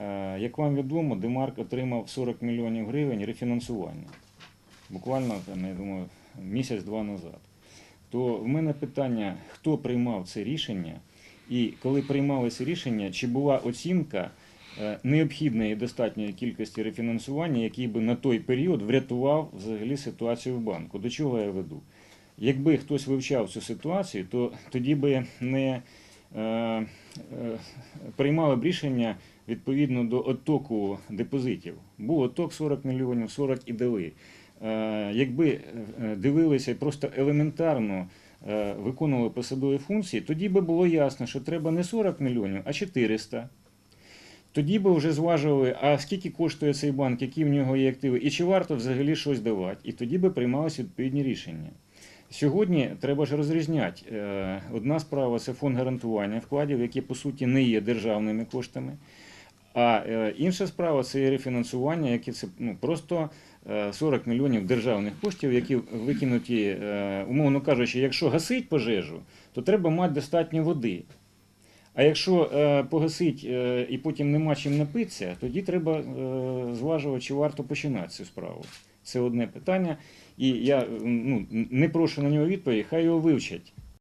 Е, Як вам відомо, Демарк отримав 40 мільйонів гривень рефінансування. Буквально, там, я думаю, місяць-два назад. То в мене питання, хто приймав це рішення, і коли приймали це рішення, чи була оцінка е, необхідної і достатньої кількості рефінансування, який би на той період врятував взагалі ситуацію в банку. До чого я веду? Якби хтось вивчав цю ситуацію, то тоді би не е, е, приймали б рішення відповідно до оттоку депозитів. Був отток 40 мільйонів, 40 і дали. Е, Якби е, дивилися просто елементарно е, виконували посадові функції, тоді би було ясно, що треба не 40 мільйонів, а 400. Тоді би вже зважували, а скільки коштує цей банк, які в нього є активи, і чи варто взагалі щось давати. І тоді би приймалися відповідні рішення. Сьогодні треба ж розрізняти. Одна справа це фонд гарантування вкладів, які по суті не є державними коштами. А е, інша справа це є рефінансування, яке це ну, просто е, 40 мільйонів державних коштів, які викинуті, е, умовно кажучи, якщо гасить пожежу, то треба мати достатньо води. А якщо е, погасить е, і потім нема чим напитися, тоді треба е, зважувати, чи варто починати цю справу. Це одне питання. І я ну, не прошу на нього відповіді, хай його вивчать.